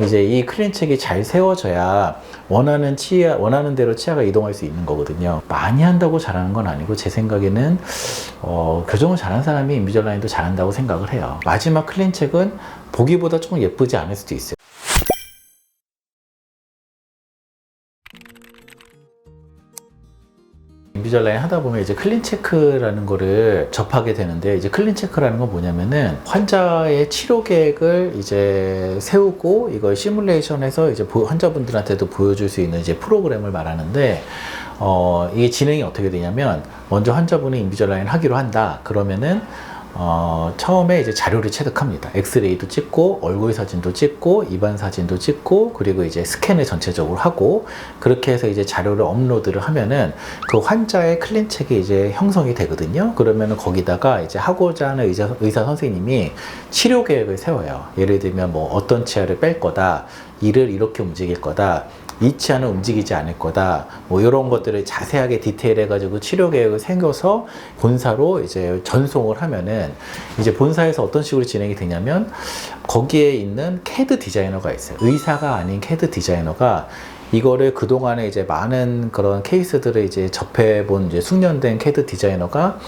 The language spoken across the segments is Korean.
이제 이 클린책이 잘 세워져야 원하는 치아, 원하는 대로 치아가 이동할 수 있는 거거든요. 많이 한다고 잘하는 건 아니고 제 생각에는 어, 교정을 잘하는 사람이 인비절라인도 잘한다고 생각을 해요. 마지막 클린책은 보기보다 조금 예쁘지 않을 수도 있어요. 인비절라인 하다 보면 이제 클린 체크라는 거를 접하게 되는데 이제 클린 체크라는 건 뭐냐면은 환자의 치료 계획을 이제 세우고 이걸 시뮬레이션해서 이제 보- 환자분들한테도 보여줄 수 있는 이제 프로그램을 말하는데 어 이게 진행이 어떻게 되냐면 먼저 환자분이 인비절라인 하기로 한다. 그러면은 어, 처음에 이제 자료를 체득합니다. 엑스레이도 찍고, 얼굴 사진도 찍고, 입안 사진도 찍고, 그리고 이제 스캔을 전체적으로 하고, 그렇게 해서 이제 자료를 업로드를 하면은 그 환자의 클린 책이 이제 형성이 되거든요. 그러면은 거기다가 이제 하고자 하는 의사, 의사 선생님이 치료 계획을 세워요. 예를 들면 뭐 어떤 치아를 뺄 거다, 이를 이렇게 움직일 거다, 이 치아는 움직이지 않을 거다. 뭐 이런 것들을 자세하게 디테일해 가지고 치료 계획을 생겨서 본사로 이제 전송을 하면은 이제 본사에서 어떤 식으로 진행이 되냐면 거기에 있는 캐드 디자이너가 있어요. 의사가 아닌 캐드 디자이너가 이거를 그동안에 이제 많은 그런 케이스들을 이제 접해본 이제 숙련된 캐드 디자이너가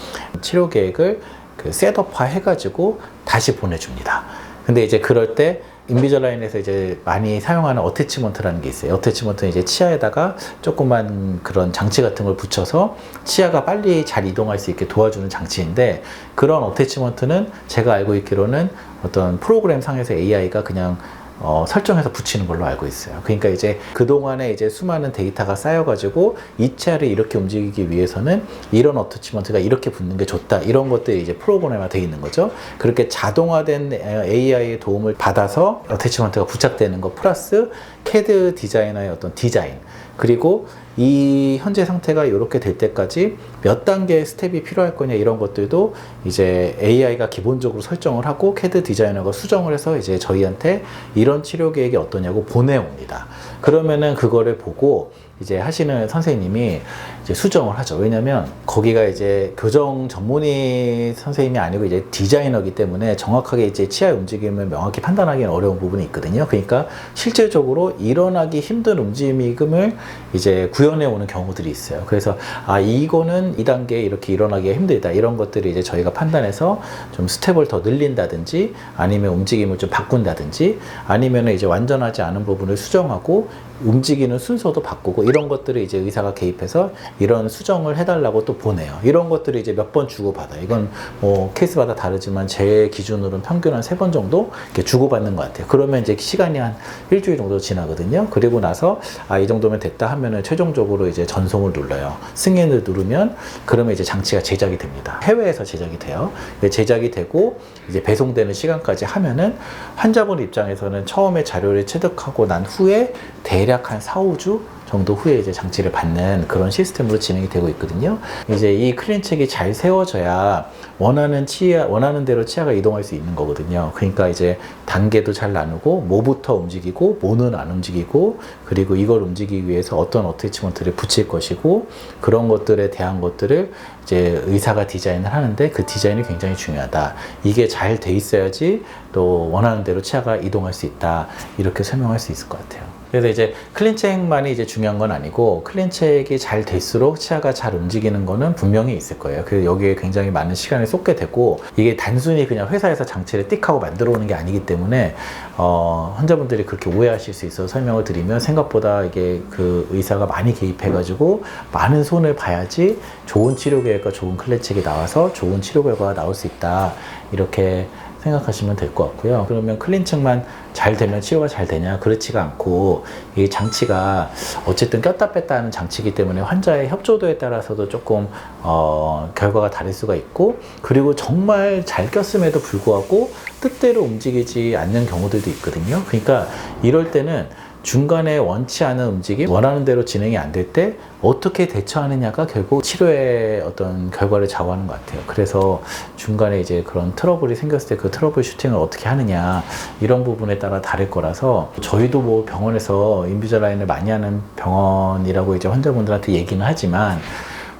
치료 계획을 그 셋업화 해가지고 다시 보내줍니다. 근데 이제 그럴 때 인비절라인에서 이제 많이 사용하는 어태치먼트라는 게 있어요. 어태치먼트는 이제 치아에다가 조그만 그런 장치 같은 걸 붙여서 치아가 빨리 잘 이동할 수 있게 도와주는 장치인데 그런 어태치먼트는 제가 알고 있기로는 어떤 프로그램 상에서 AI가 그냥 어, 설정해서 붙이는 걸로 알고 있어요. 그러니까 이제 그동안에 이제 수많은 데이터가 쌓여가지고 이 치아를 이렇게 움직이기 위해서는 이런 어터치먼트가 이렇게 붙는 게 좋다. 이런 것들이 이제 프로그램화 되어 있는 거죠. 그렇게 자동화된 AI의 도움을 받아서 어터치먼트가 부착되는 것 플러스 캐드 디자이너의 어떤 디자인. 그리고 이 현재 상태가 이렇게 될 때까지 몇 단계의 스텝이 필요할 거냐 이런 것들도 이제 AI가 기본적으로 설정을 하고 캐드 디자이너가 수정을 해서 이제 저희한테 이런 치료 계획이 어떠냐고 보내옵니다. 그러면은 그거를 보고 이제 하시는 선생님이 이제 수정을 하죠. 왜냐면 거기가 이제 교정 전문의 선생님이 아니고 이제 디자이너기 때문에 정확하게 이제 치아의 움직임을 명확히 판단하기는 어려운 부분이 있거든요. 그러니까 실질적으로 일어나기 힘든 움직임을 이제 구현해 오는 경우들이 있어요. 그래서 아 이거는 2단계 이렇게 일어나기가 힘들다. 이런 것들을 이제 저희가 판단해서 좀 스텝을 더 늘린다든지 아니면 움직임을 좀 바꾼다든지 아니면 이제 완전하지 않은 부분을 수정하고 움직이는 순서도 바꾸고 이런 것들을 이제 의사가 개입해서 이런 수정을 해달라고 또 보내요. 이런 것들을 이제 몇 번 주고받아요. 이건 뭐 케이스마다 다르지만 제 기준으로는 평균 한 세 번 정도 이렇게 주고받는 것 같아요. 그러면 이제 시간이 한 일주일 정도 지나거든요. 그리고 나서 아, 이 정도면 됐다 하면은 최종적으로 이제 전송을 눌러요. 승인을 누르면 그러면 이제 장치가 제작이 됩니다. 해외에서 제작이 돼요. 제작이 되고 이제 배송되는 시간까지 하면은 환자분 입장에서는 처음에 자료를 체득하고 난 후에 대략 한 4, 5주 정도 후에 이제 장치를 받는 그런 시스템으로 진행이 되고 있거든요. 이제 이 클린책이 잘 세워져야 원하는 치아, 원하는 대로 치아가 이동할 수 있는 거거든요. 그러니까 이제 단계도 잘 나누고 뭐부터 움직이고 뭐는 안 움직이고 그리고 이걸 움직이기 위해서 어떤 어태치먼트를 붙일 것이고 그런 것들에 대한 것들을 이제 의사가 디자인을 하는데 그 디자인이 굉장히 중요하다. 이게 잘 돼 있어야지 또 원하는 대로 치아가 이동할 수 있다. 이렇게 설명할 수 있을 것 같아요. 그래서 이제 클린책만이 이제 중요한 건 아니고 클린책이 잘 될수록 치아가 잘 움직이는 거는 분명히 있을 거예요. 그래서 여기에 굉장히 많은 시간을 쏟게 되고 이게 단순히 그냥 회사에서 장치를 띡 하고 만들어 오는 게 아니기 때문에 어, 환자분들이 그렇게 오해하실 수 있어서 설명을 드리면 생각보다 이게 그 의사가 많이 개입해 가지고 많은 손을 봐야지 좋은 치료 계획과 좋은 클린책이 나와서 좋은 치료 결과가 나올 수 있다. 이렇게 생각하시면 될 것 같고요. 그러면 클린층만 잘 되면 치료가 잘 되냐? 그렇지가 않고 이 장치가 어쨌든 꼈다 뺐다 하는 장치이기 때문에 환자의 협조도에 따라서도 조금 어, 결과가 다를 수가 있고 그리고 정말 잘 꼈음에도 불구하고 뜻대로 움직이지 않는 경우들도 있거든요. 그러니까 이럴 때는 중간에 원치 않은 움직임, 원하는 대로 진행이 안 될 때 어떻게 대처하느냐가 결국 치료의 어떤 결과를 좌우하는 것 같아요. 그래서 중간에 이제 그런 트러블이 생겼을 때 그 트러블 슈팅을 어떻게 하느냐 이런 부분에 따라 다를 거라서 저희도 뭐 병원에서 인비저라인을 많이 하는 병원이라고 이제 환자분들한테 얘기는 하지만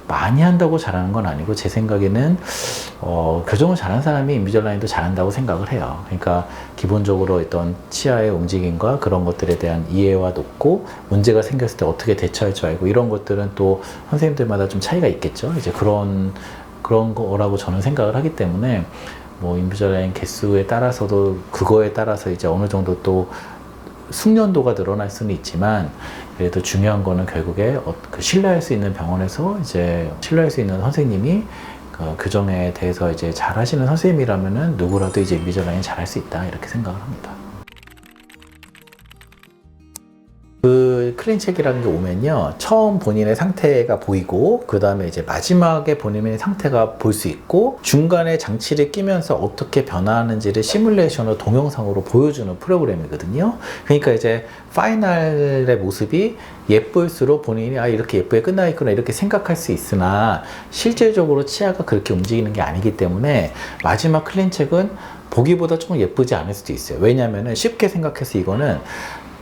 많이 한다고 잘하는 건 아니고 제 생각에는 어, 교정을 잘하는 사람이 인비절라인도 잘한다고 생각을 해요. 그러니까 기본적으로 어떤 치아의 움직임과 그런 것들에 대한 이해와 높고 문제가 생겼을 때 어떻게 대처할 줄 알고 이런 것들은 또 선생님들마다 좀 차이가 있겠죠. 이제 그런 그런 거라고 저는 생각을 하기 때문에 뭐 인비절라인 개수에 따라서도 그거에 따라서 이제 어느 정도 또 숙련도가 늘어날 수는 있지만 그래도 중요한 거는 결국에 어, 그 신뢰할 수 있는 병원에서 이제 신뢰할 수 있는 선생님이 그 교정에 대해서 이제 잘 하시는 선생님이라면은 누구라도 이제 인비절라인 잘할 수 있다 이렇게 생각을 합니다. 클린체크라는 게 오면요. 처음 본인의 상태가 보이고, 그 다음에 이제 마지막에 본인의 상태가 볼 수 있고, 중간에 장치를 끼면서 어떻게 변화하는지를 시뮬레이션으로 동영상으로 보여주는 프로그램이거든요. 그러니까 이제 파이널의 모습이 예쁠수록 본인이 아, 이렇게 예쁘게 끝나 있구나 이렇게 생각할 수 있으나, 실제적으로 치아가 그렇게 움직이는 게 아니기 때문에 마지막 클린 책은 보기보다 조금 예쁘지 않을 수도 있어요. 왜냐면은 쉽게 생각해서 이거는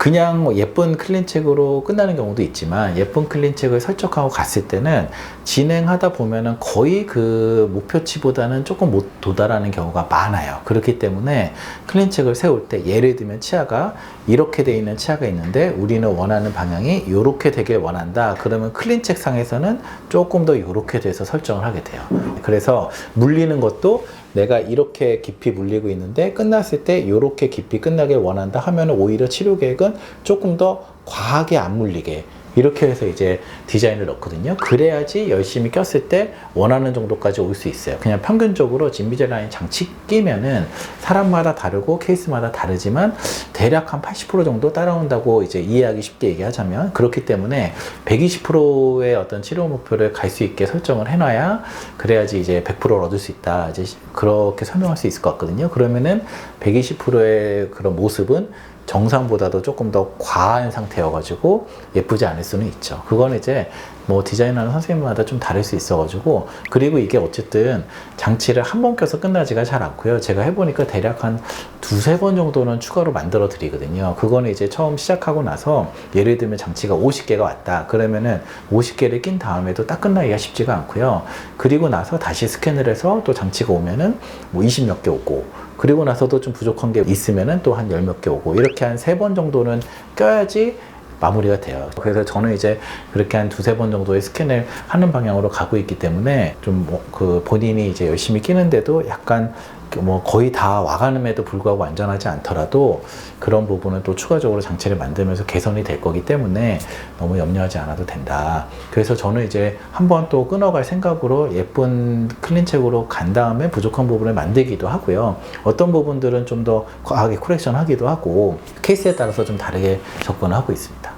그냥 뭐 예쁜 클린책으로 끝나는 경우도 있지만 예쁜 클린책을 설정하고 갔을 때는 진행하다 보면은 거의 그 목표치보다는 조금 못 도달하는 경우가 많아요. 그렇기 때문에 클린책을 세울 때 예를 들면 치아가 이렇게 돼 있는 치아가 있는데 우리는 원하는 방향이 이렇게 되길 원한다. 그러면 클린책 상에서는 조금 더 이렇게 돼서 설정을 하게 돼요. 그래서 물리는 것도 내가 이렇게 깊이 물리고 있는데 끝났을 때 이렇게 깊이 끝나길 원한다 하면 오히려 치료 계획은 조금 더 과하게 안 물리게 이렇게 해서 이제 디자인을 넣거든요. 그래야지 열심히 꼈을 때 원하는 정도까지 올 수 있어요. 그냥 평균적으로 진비제 라인 장치 끼면은 사람마다 다르고 케이스마다 다르지만 대략 한 80% 정도 따라온다고 이제 이해하기 쉽게 얘기하자면 그렇기 때문에 120%의 어떤 치료 목표를 갈 수 있게 설정을 해놔야 그래야지 이제 100%를 얻을 수 있다. 이제 그렇게 설명할 수 있을 것 같거든요. 그러면은 120%의 그런 모습은 정상보다도 조금 더 과한 상태여가지고 예쁘지 않을 수는 있죠. 그건 이제 뭐 디자인하는 선생님마다 좀 다를 수 있어가지고 그리고 이게 어쨌든 장치를 한 번 껴서 끝나지가 잘 않고요. 제가 해보니까 대략 한 두세 번 정도는 추가로 만들어 드리거든요. 그거는 이제 처음 시작하고 나서 예를 들면 장치가 50개가 왔다. 그러면은 50개를 낀 다음에도 딱 끝나기가 쉽지가 않고요. 그리고 나서 다시 스캔을 해서 또 장치가 오면은 뭐 20 몇 개 오고 그리고 나서도 좀 부족한 게 있으면은 또 한 열 몇 개 오고 이렇게 한 세 번 정도는 껴야지 마무리가 돼요. 그래서 저는 이제 그렇게 한 두세 번 정도의 스캔을 하는 방향으로 가고 있기 때문에 좀 그 본인이 이제 열심히 끼는데도 약간 뭐 거의 다 와가는에도 불구하고 안전하지 않더라도 그런 부분은 또 추가적으로 장치를 만들면서 개선이 될 거기 때문에 너무 염려하지 않아도 된다. 그래서 저는 이제 한번 또 끊어갈 생각으로 예쁜 클린책으로 간 다음에 부족한 부분을 만들기도 하고요. 어떤 부분들은 좀 더 과하게 코렉션 하기도 하고 케이스에 따라서 좀 다르게 접근하고 있습니다.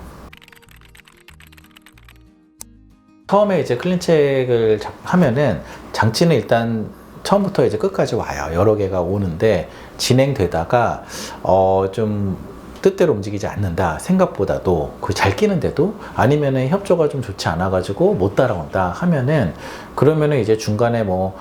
처음에 이제 클린책을 자- 하면은 장치는 일단 처음부터 이제 끝까지 와요. 여러 개가 오는데 진행되다가 어 좀 뜻대로 움직이지 않는다 생각보다도 그 잘 끼는데도 아니면은 협조가 좀 좋지 않아 가지고 못 따라온다 하면은 그러면은 이제 중간에 뭐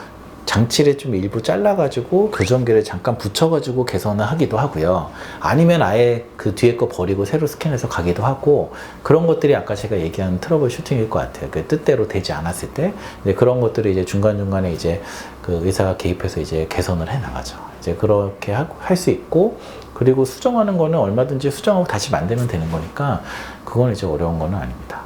장치를 좀 일부 잘라가지고 교정기를 잠깐 붙여가지고 개선을 하기도 하고요. 아니면 아예 그 뒤에 거 버리고 새로 스캔해서 가기도 하고 그런 것들이 아까 제가 얘기한 트러블 슈팅일 것 같아요. 그 뜻대로 되지 않았을 때 근데 그런 것들을 이제 중간 중간에 이제 그 의사가 개입해서 이제 개선을 해 나가죠. 이제 그렇게 할 수 있고 그리고 수정하는 거는 얼마든지 수정하고 다시 만들면 되는 거니까 그건 이제 어려운 거는 아닙니다.